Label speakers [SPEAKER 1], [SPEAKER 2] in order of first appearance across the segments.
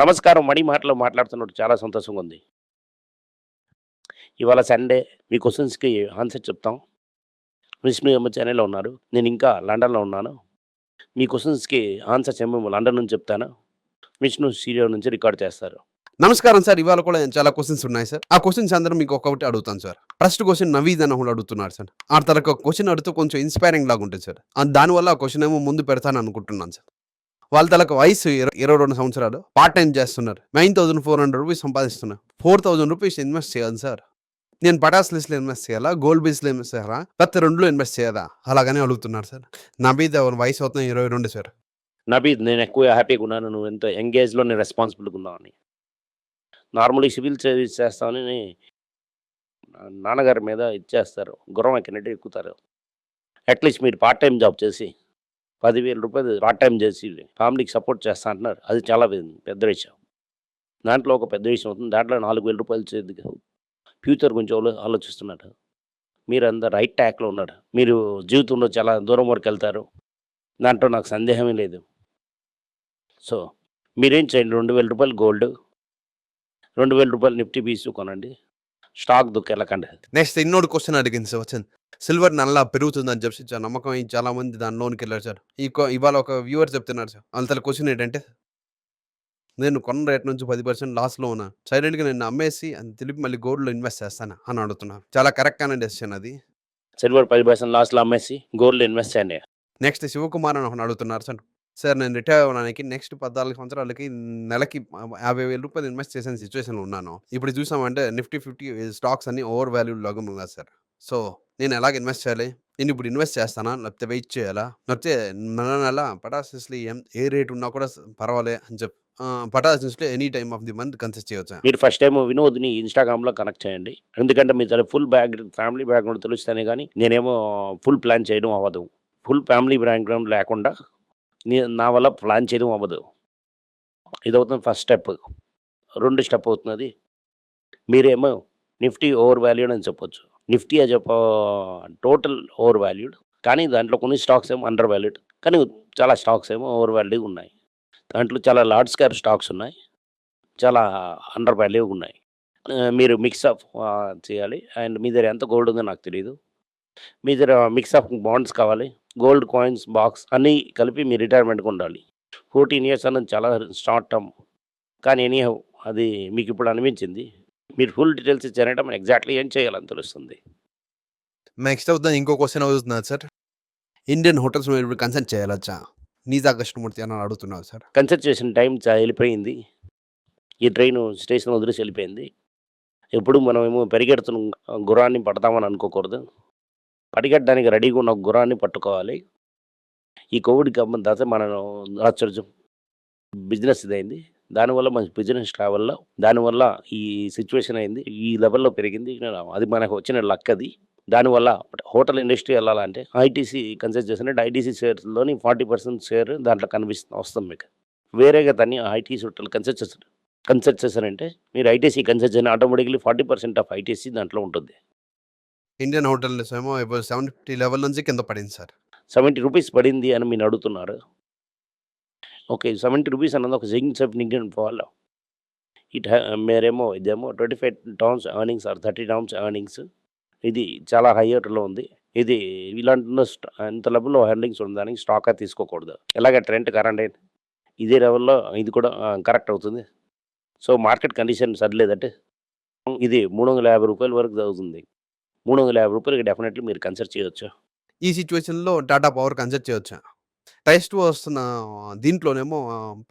[SPEAKER 1] నమస్కారం మణి మాటలో మాట్లాడుతున్నట్టు చాలా సంతోషంగా ఉంది. ఇవాళ సండే మీ క్వశ్చన్స్కి ఆన్సర్ చెప్తాం. విష్ణు ఎమ్మ ఛానల్లో ఉన్నారు. నేను ఇంకా లండన్లో ఉన్నాను. మీ క్వశ్చన్స్కి ఆన్సర్స్ ఏమో లండన్ నుంచి చెప్తాను. విష్ణు స్టూడియో నుంచి రికార్డ్ చేస్తారు.
[SPEAKER 2] నమస్కారం సార్. ఇవాళ కూడా చాలా క్వశ్చన్స్ ఉన్నాయి సార్. ఆ క్వశ్చన్స్ అందరూ మీకు ఒక్కొక్కటి అడుగుతాను సార్. ఫస్ట్ క్వశ్చన్ నవీద్ అని అడుగుతున్నారు సార్. ఆ తనకు క్వశ్చన్ అడుగుతూ కొంచెం ఇన్స్పైరింగ్ లాగా ఉంటుంది సార్. దానివల్ల ఆ క్వశ్చన్ ఏమో ముందు పెడతాను అనుకుంటున్నాను సార్. వాళ్ళ తలకు వయసు ఇరవై రెండు సంవత్సరాలు. పార్ట్ టైం చేస్తున్నారు. Nine thousand four hundred rupees సంపాదిస్తున్నారు ఫోర్ థౌసండ్ రూపీస్ ఇన్వెస్ట్ చేయాలి సార్. నేను పటాస్ లిస్ట్లో ఇన్వెస్ట్ చేయాలా? గోల్డ్ బేస్లో ఇన్వెస్ట్ చేయాలా? ప్రతి రెండులో ఇన్వెస్ట్ చేయాలా? అలాగనే అడుగుతున్నారు సార్. నబీద్ ఎవరి వయసు అవుతుంది ఇరవై రెండు సార్.
[SPEAKER 1] నబీద్ నేను ఎక్కువ హ్యాపీగా ఉన్నాను. నువ్వు ఎంత ఎంగేజ్లో నేను రెస్పాన్సిబుల్గా ఉన్నావని. నార్మల్లీ సివిల్ సర్వీస్ చేస్తామని నాన్నగారి మీద ఇచ్చేస్తారు. గుర్రం ఎక్కినట్టు ఎక్కుతారు. అట్లీస్ట్ మీరు పార్ట్ టైం జాబ్ చేసి పదివేల రూపాయలు పార్ట్ టైం చేసి ఫ్యామిలీకి సపోర్ట్ చేస్తా అంటున్నారు. అది చాలా పెద్ద- విషయం. దాంట్లో ఒక పెద్ద విషయం అవుతుంది. దాంట్లో నాలుగు వేల రూపాయలు చేతికి ఫ్యూచర్ గురించి ఆలోచిస్తున్నాడు. మీరు అందరు రైట్ ట్యాక్లో ఉన్నారు. మీరు జీవితంలో చాలా దూరం వరకు వెళ్తారు. దాంట్లో నాకు సందేహమే లేదు. సో మీరేం చేయండి? రెండు వేల రూపాయలు గోల్డ్ రెండు వేల రూపాయలు నిఫ్టీ పీసు కొనండి. స్టాక్ దుక్కెళ్ళకండి
[SPEAKER 2] నెక్స్ట్ ఇన్నోడు క్వశ్చన్ అడిగింది సార్ వచ్చింది. సిల్వర్ నల్లా పెరుగుతుందని చెప్పి చాలా నమ్మకం చాలా మంది దానిలోనికి వెళ్ళారు సార్. ఈ ఇవాళ ఒక వ్యూవర్ చెప్తున్నారు సార్. వాళ్ళ క్వశ్చన్ ఏంటంటే నేను కొన్న రేట్ నుంచి పది పర్సెంట్ లాస్లో ఉన్నా సైలెంట్గా నేను అమ్మేసి అని తెలిపి మళ్ళీ గోల్డ్లో ఇన్వెస్ట్ చేస్తాను? అని అడుగుతున్నాను చాలా కరెక్ట్ అనే డెసిషన్ అది.
[SPEAKER 1] సిల్వర్ పది పర్సెంట్ లాస్ట్లో అమ్మేసి గోల్డ్ ఇన్వెస్ట్ చేయండి.
[SPEAKER 2] నెక్స్ట్ శివకుమార్ అని అడుగుతున్నారు సార్. సార్ నేను రిటైర్ అవ్వడానికి నెక్స్ట్ పద్నాలుగు సంవత్సరాలకి నెలకి యాభై వేల రూపాయలు ఇన్వెస్ట్ చేసిన సిచ్యువేషన్లో ఉన్నాను. ఇప్పుడు చూసామంటే నిఫ్టీ ఫిఫ్టీ స్టాక్స్ అన్ని ఓవర్ వాల్యూ లాగా ఉన్నాయి సార్. సో నేను ఎలాగ ఇన్వెస్ట్ చేయాలి? నేను ఇప్పుడు ఇన్వెస్ట్ చేస్తానా? లేకపోతే వెయిట్ చేయాలా? లేకపోతే నెల నెల పటాసిస్లీ ఏం ఏ రేట్ ఉన్నా కూడా పర్వాలే అని చెప్పి పటాసిస్లో any time of the month consist చేయవచ్చు
[SPEAKER 1] మీరు ఫస్ట్ టైం వినోద్ని ఇన్స్టాగ్రామ్లో కనెక్ట్ చేయండి. ఎందుకంటే మీ ఫుల్ బ్యాక్ ఫ్యామిలీ బ్యాక్గ్రౌండ్ తెలుస్తేనే కానీ నేనేమో ఫుల్ ప్లాన్ చేయడం అవ్వదు. ఫుల్ ఫ్యామిలీ బ్యాక్గ్రౌండ్ లేకుండా నా వల్ల ప్లాన్ చేయడం అవ్వదు. ఇది అవుతుంది ఫస్ట్ స్టెప్. రెండు స్టెప్ అవుతున్నది. మీరేమో నిఫ్టీ ఓవర్ వాల్యూడ్ అని చెప్పొచ్చు. నిఫ్టీ అని చెప్ప టోటల్ ఓవర్ వాల్యూడ్. కానీ దాంట్లో కొన్ని స్టాక్స్ ఏమో అండర్ వాల్యూడ్. కానీ చాలా స్టాక్స్ ఏమో ఓవర్ వాల్యూ ఉన్నాయి. దాంట్లో చాలా లార్జ్ క్యాప్ స్టాక్స్ ఉన్నాయి. చాలా అండర్ వాల్యూ ఉన్నాయి. మీరు మిక్స్ అప్ చేయాలి. అండ్ మీ దగ్గర ఎంత గోల్డ్ ఉందో నాకు తెలియదు మీ దగ్గర మిక్స్ అప్ బాండ్స్ కావాలి. గోల్డ్ కాయిన్స్ బాక్స్ అన్నీ కలిపి మీ రిటైర్మెంట్కి ఉండాలి. ఫోర్టీన్ ఇయర్స్ అన్నది చాలా షార్ట్ టర్మ్. కానీ ఎనీ అది మీకు ఇప్పుడు అనిపించింది. మీరు ఫుల్ డీటెయిల్స్ ఇచ్చారంటే మనం ఎగ్జాక్ట్లీ ఏం చేయాలని తెలుస్తుంది.
[SPEAKER 2] నెక్స్ట్ అవుతుంది ఇంకో క్వశ్చన్ అవుతున్నారు సార్. ఇండియన్ హోటల్స్ మీద ఇప్పుడు కన్సల్ట్ చేయాలచ్చా నీతా కృష్ణమూర్తి అని అడుగుతున్నారు సార్.
[SPEAKER 1] కన్సల్ట్ చేసిన టైం చా- వెళ్ళిపోయింది. ఈ ట్రైన్ స్టేషన్ వదిలేసి వెళ్ళిపోయింది. ఎప్పుడు మనం ఏమో పరిగెడుతున్న గుర్రాన్ని పడతామని అనుకోకూడదు. పరిగెట్టడానికి రెడీగా ఉన్న గుర్రాన్ని పట్టుకోవాలి. ఈ కోవిడ్ గమ్మం తర్వాత మనం ఆశ్చర్యం బిజినెస్ ఇదైంది. దానివల్ల మంచి బిజినెస్ ట్రావెల్లో దానివల్ల ఈ సిచ్యువేషన్ అయింది. ఈ లెవెల్లో పెరిగింది. అది మనకు వచ్చిన లక్ అది. దానివల్ల హోటల్ ఇండస్ట్రీ వెళ్ళాలంటే ఐటీసీ కన్సిడర్ చేసినట్టు ఐటీసీ షేర్స్లోని ఫార్టీ పర్సెంట్ షేర్ దాంట్లో కనిపిస్తుంది వస్తుంది మీకు వేరేగా దాన్ని ఐటీసీ హోటల్ కన్సిడర్ చేస్తారు కన్సిడర్ చేశారంటే మీరు ఐటీసీ కన్సిడర్ చేసిన automatically forty percent of ITC దాంట్లో ఉంటుంది.
[SPEAKER 2] ఇండియన్ హోటల్స్ ఏమో ఇప్పుడు సెవెన్ ఫిఫ్టీ లెవెల్ నుంచి కింద పడింది సార్.
[SPEAKER 1] సెవెంటీ రూపీస్ పడింది అని మీరు అడుగుతున్నారు. ఓకే సెవెంటీ రూపీస్ అన్నది ఒక సిగ్నిఫికెంట్ పోవాలి ఇట్ మీరేమో ఇదేమో twenty five towns earnings or thirty towns earnings. ఇది చాలా హయ్యర్లో ఉంది. ఇది ఇలాంటి అంత ఇంత లెవెల్లో ఎర్నింగ్స్ ఉండడానికి స్టాక్ తీసుకోకూడదు. ఎలాగ ట్రెండ్ కరెంట్ ఇదే లెవెల్లో ఇది కూడా కరెక్ట్ అవుతుంది. సో మార్కెట్ కండిషన్ సరిలేదంటే ఇది మూడు వందల యాభై రూపాయల వరకు అవుతుంది వందల యాభై రూపాయలకి డెఫినెట్లీ మీరు కన్సిడర్ చేయొచ్చు.
[SPEAKER 2] ఈ సిచ్యువేషన్లో టాటా పవర్ కన్సల్ట్ చేయవచ్చా టెస్ట్ వస్తున్న దీంట్లోనేమో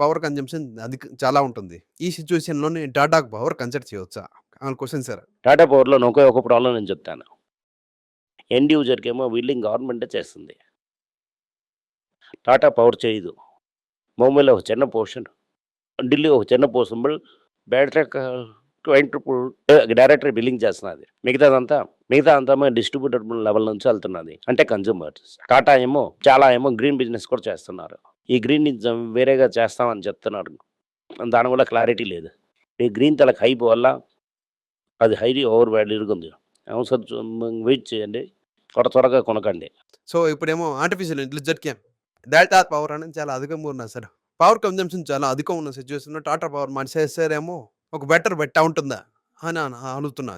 [SPEAKER 2] పవర్ కన్జంప్షన్ అది చాలా ఉంటుంది. ఈ సిచ్యువేషన్లోనే టాటా పవర్ కన్సల్ట్ చేయవచ్చా క్వశ్చన్ సార్.
[SPEAKER 1] టాటా పవర్లో ఒకే ఒక ప్రాబ్లం నేను చెప్తాను. ఎండ్ యూజర్కి ఏమో బిల్డింగ్ గవర్నమెంటే చేస్తుంది. టాటా పవర్ చేయదు. ముంబైలో ఒక చిన్న పోర్షన్ ఢిల్లీ ఒక చిన్న పోర్షన్ బ్యాటరీ డైరెక్టర్ బిల్లింగ్ చేస్తున్నది. మిగతాదంతా మిగతా అంతా డిస్ట్రిబ్యూటర్ లెవెల్ నుంచి వెళ్తున్నది. అంటే కన్జ్యూమర్స్ టాటా ఏమో చాలా ఏమో గ్రీన్ బిజినెస్ కూడా చేస్తున్నారు. ఈ గ్రీన్ వేరేగా చేస్తామని చెప్తున్నారు. దానివల్ల క్లారిటీ లేదు. ఈ గ్రీన్ తలకు హైప్ వల్ల అది హైలీ ఓవర్ వాల్యూగా ఉంది అవసరం వెయిట్ చేయండి త్వర త్వరగా కొనకండి.
[SPEAKER 2] సో ఇప్పుడేమో artificial intelligent came data power అనేది చాలా అధికంగా ఉన్నా సార్ పవర్ కన్జంప్షన్ చాలా అధికం ఉన్న సిచ్యువేషన్‌లో టాటా పవర్ మార్చేసారేమో ఒక బెటర్ బెట్టా ఉంటుందా? అని అన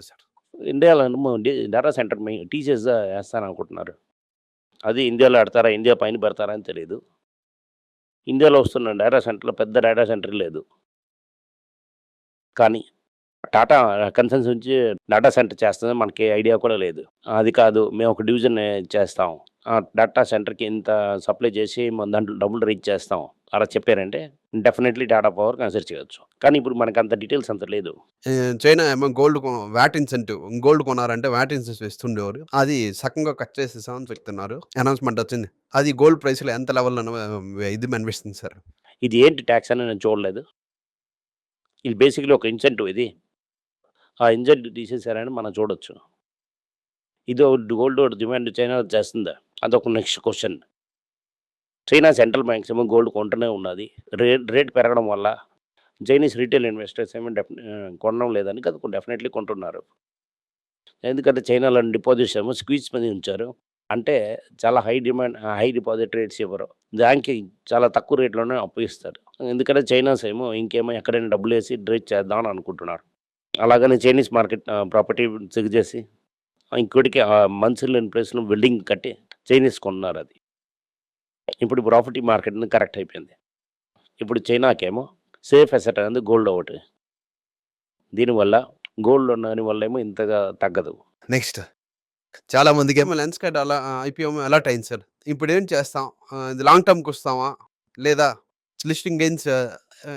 [SPEAKER 2] సార్.
[SPEAKER 1] ఇండియాలో ఏమో డి డేటా సెంటర్ టీచర్స్ వేస్తాను అనుకుంటున్నారు అది ఇండియాలో ఆడతారా ఇండియా పైన పెడతారా అని తెలియదు ఇండియాలో వస్తున్న డేటా సెంటర్‌లో పెద్ద డేటా సెంటర్ లేదు. కానీ టాటా కన్సర్న్స్ నుంచి డేటా సెంటర్ చేస్తుంది మనకి ఐడియా కూడా లేదు. అది కాదు మేము ఒక డివిజన్ చేస్తాం. ఆ డేటా సెంటర్‌కి ఇంత సప్లై చేసి మన దాంట్లో డబ్బులు రీచ్ చేస్తాం. అలా చెప్పారంటే డెఫినెట్‌లీ టాటా పవర్ కన్సిడర్ చేయొచ్చు. కానీ ఇప్పుడు మనకు అంత డీటెయిల్స్ అంత లేదు.
[SPEAKER 2] చైనా ఏమో గోల్డ్ వాట్ ఇన్సెంటివ్ గోల్డ్ కొన్నారంటే వాట్ ఇన్సెంటివ్ ఇస్తుండేవారు. అది సకంగా కట్ చేసేసామని చెప్తున్నారు. అనౌన్స్‌మెంట్ వచ్చింది. అది గోల్డ్ ప్రైస్‌లో ఎంత లెవెల్‌లో ఇది అనిపిస్తుంది సార్.
[SPEAKER 1] ఇది ఏంటి టాక్స్ అని నేను చూడలేదు. ఇది బేసిక్‌లీ ఒక ఇన్సెంటివ్ ఇది. ఆ ఇన్సెంటివ్ తీసేసారని మనం చూడొచ్చు. ఇది గోల్డ్ డిమాండ్ చైనా చేస్తుందా? అదొక next question. China central banks ఏమో గోల్డ్ కొంటూనే ఉన్నది. రేట్ రేట్ పెరగడం వల్ల చైనీస్ రిటైల్ ఇన్వెస్టర్స్ ఏమో డెఫ్ కొనడం లేదని కాదు డెఫినెట్‌లీ కొంటున్నారు. ఎందుకంటే చైనాలో డిపాజిట్స్ ఏమో స్క్వీజ్ మీద ఉంచారు. అంటే చాలా high demand high deposit rates ఇవ్వరు. దానికి చాలా తక్కువ రేట్‌లోనే అప్పు ఇస్తారు. ఎందుకంటే చైనాస్ ఏమో ఇంకేమో ఎక్కడైనా డబ్బులు వేసి డ్రేట్ చేద్దామని అనుకుంటున్నారు. అలాగని చైనీస్ మార్కెట్ ప్రాపర్టీ చెక్ చేసి ఇంకోటికి ఆహ్, మంత్స్ లేని ప్లేస్‌లో బిల్డింగ్ కట్టి చైనీస్ కొన్నారు అది. ఇప్పుడు ప్రాపర్టీ మార్కెట్ కరెక్ట్ అయిపోయింది. ఇప్పుడు చైనాకేమో సేఫ్ అసెట్ అనేది గోల్డ్ ఒకటి. దీనివల్ల గోల్డ్ దాని వల్ల ఏమో ఇంతగా తగ్గదు.
[SPEAKER 2] నెక్స్ట్ చాలా మందికేమో లెన్స్ కార్డ్ అలా ఐపీఓ అలర్ట్ అయింది సార్. ఇప్పుడేం చేస్తాం? ఆహ్, ఇది లాంగ్ టర్మ్‌కి వస్తామా? లేదా లిస్టింగ్ గెయిన్స్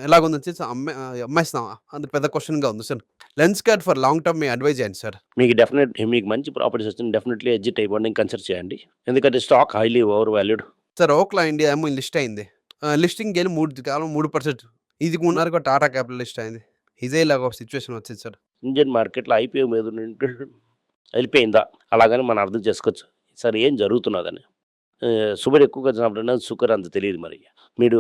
[SPEAKER 2] ఎలాగుంది వచ్చేసి అమ్మే అమ్మేస్తామా? అది పెద్ద క్వెషన్‌గా ఉంది sir. Lenskart for long term me advise చేయండి సార్.
[SPEAKER 1] మీకు డెఫినెట్ మీకు మంచి ప్రాపర్టీస్ వచ్చింది డెఫినెట్‌లీ ఎగ్జిట్ అయిపోండి కన్సిడర్ చేయండి. ఎందుకంటే stock highly over valued.
[SPEAKER 2] Sir Ookla India ఏమో లిస్ట్ అయింది. లిస్టింగ్ గెయిన్ 3 కేవలం 3% ఇది కొన్నారుగా టాటా క్యాపిటల్ లిస్ట్ అయింది. ఇదే ఇలాగ ఒక సిచ్యువేషన్ వచ్చింది సార్.
[SPEAKER 1] ఇండియన్ మార్కెట్‌లో ఐపీఓ మీద వెళ్ళిపోయిందా? అలాగని మనం అర్థం చేసుకోవచ్చు. సార్ ఏం జరుగుతున్నదని. సుబర్ ఎక్కువగా వచ్చినప్పుడైనా సుకర్ అంత తెలీదు మరి. మీరు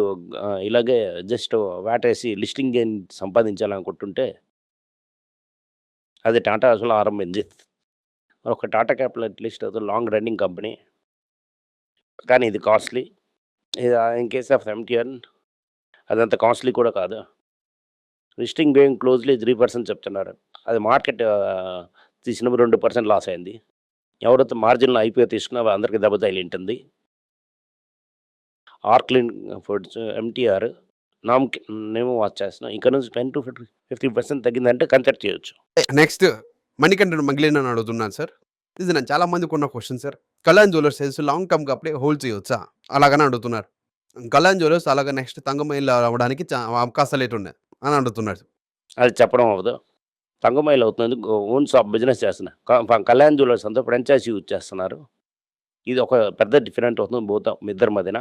[SPEAKER 1] ఇలాగే జస్ట్ వాటేసి లిస్టింగ్ గెయిన్ సంపాదించాలనుకుంటుంటే అది టాటా అసలు ఆరంభించి ఒక టాటా క్యాపిటల్ అట్‌లీస్ట్ అది లాంగ్ రన్నింగ్ కంపెనీ. కానీ ఇది కాస్ట్‌లీ. ఇది ఇన్ కేస్ ఆఫ్ ఎంటీఆర్ అదంత కాస్ట్‌లీ కూడా కాదు. Listing gain closely three percent చెప్తున్నారు. అది మార్కెట్ ఆహ్, తీసినప్పుడు రెండు పర్సెంట్ లాస్ అయింది. ఎవరైతే మార్జిన్‌లో ఐపీఓ తీసుకున్నా అందరికి దెబ్బ తగిలింటుంది. ఆర్క్లిన్ ఫుడ్స్, ఎంటీఆర్ నామ్‌కి మేము వాచ్ చేస్తున్నాం. ఇక్కడ నుంచి 10-50% తగ్గిందంటే కన్సిడర్ చేయొచ్చు.
[SPEAKER 2] నెక్స్ట్ మణికంఠన్ మగిలిన అడుగుతున్నాను సార్. ఇది నేను చాలా మందికి ఉన్న question sir. Kalyan jewellers sales long టర్మ్‌కి అప్పుడే హోల్డ్ చేయొచ్చా? అలాగని అడుగుతున్నారు. కళ్యాణ్ జ్యువెలర్స్ అలాగే నెక్స్ట్ తంగమయిల్ అవ్వడానికి చా అవకాశాలు ఎటున్నాయి? అని అడుగుతున్నారు
[SPEAKER 1] అది చెప్పడం అవ్వదు. తంగమయిల్ అవుతుంది ఓన్ షాప్ బిజినెస్ చేస్తున్నాయి క కళ్యాణ్ జ్యువెలర్స్ అంతా ఫ్రాంచైజీ యూజ్ చేస్తున్నారు. ఇది ఒక పెద్ద డిఫరెంట్ అవుతుంది బోత ఇద్దరి మధ్యన.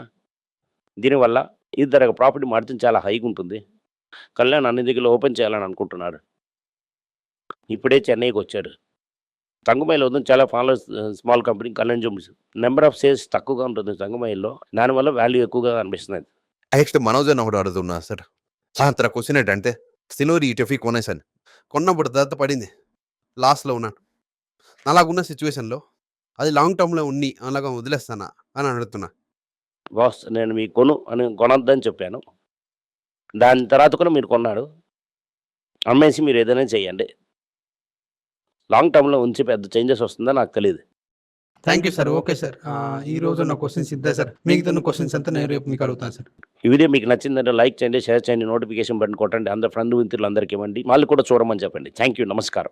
[SPEAKER 1] దీనివల్ల ఇద్దరు ప్రాఫిట్ మార్జిన్ చాలా హైగా ఉంటుంది. కళ్యాణ్ అన్ని దగ్గర ఓపెన్ చేయాలని అనుకుంటున్నాడు. ఇప్పుడే చెన్నైకి వచ్చాడు. తంగమయిల్ అవుతుంది చాలా followers small company Kalyan jewellers. Number of sales తక్కువగా ఉంటుంది తంగమయిల్‌లో. దానివల్ల వాల్యూ ఎక్కువగా అనిపిస్తున్నది.
[SPEAKER 2] నెక్స్ట్ మనోజ్ అని ఒకడు అడుగుతున్నారు సార్. తన క్వెషన్ ఏంటంటే సినోరి ఈటెఫీ కొనేసాను. కొన్నప్పుడు తర్వాత పడింది. లాస్‌లో ఉన్నాను. అలాగున్న సిచ్యువేషన్‌లో అది లాంగ్ టర్మ్‌లో ఉన్ని అలాగా వదిలేస్తానా? అని అడుగుతున్నా.
[SPEAKER 1] బాస్ నేను మీకు కొను అని కొనొద్దని చెప్పాను. దాని తర్వాత కూడా మీరు కొన్నారు. అమ్మేసి మీరు ఏదైనా చేయండి. లాంగ్ టర్మ్‌లో ఉంచి పెద్ద చేంజెస్ వస్తుందో నాకు తెలీదు.
[SPEAKER 3] Thank you sir. Okay sir. ఈ రోజు ఉన్న క్వెషన్స్ ఇద్దా సార్. మిగతా క్వెషన్స్ అంతా నేను రేపు మీకు అడుగుతాను సార్.
[SPEAKER 1] ఈ వీడియో మీకు నచ్చిందంటే లైక్ చేయండి, షేర్ చేయండి, నోటిఫికేషన్ బటన్ కొట్టండి. అందరి ఫ్రెండ్ మిత్రులందరికీ ఇవ్వండి. వాళ్ళు కూడా చూడమని చెప్పండి. Thank you. నమస్కారం.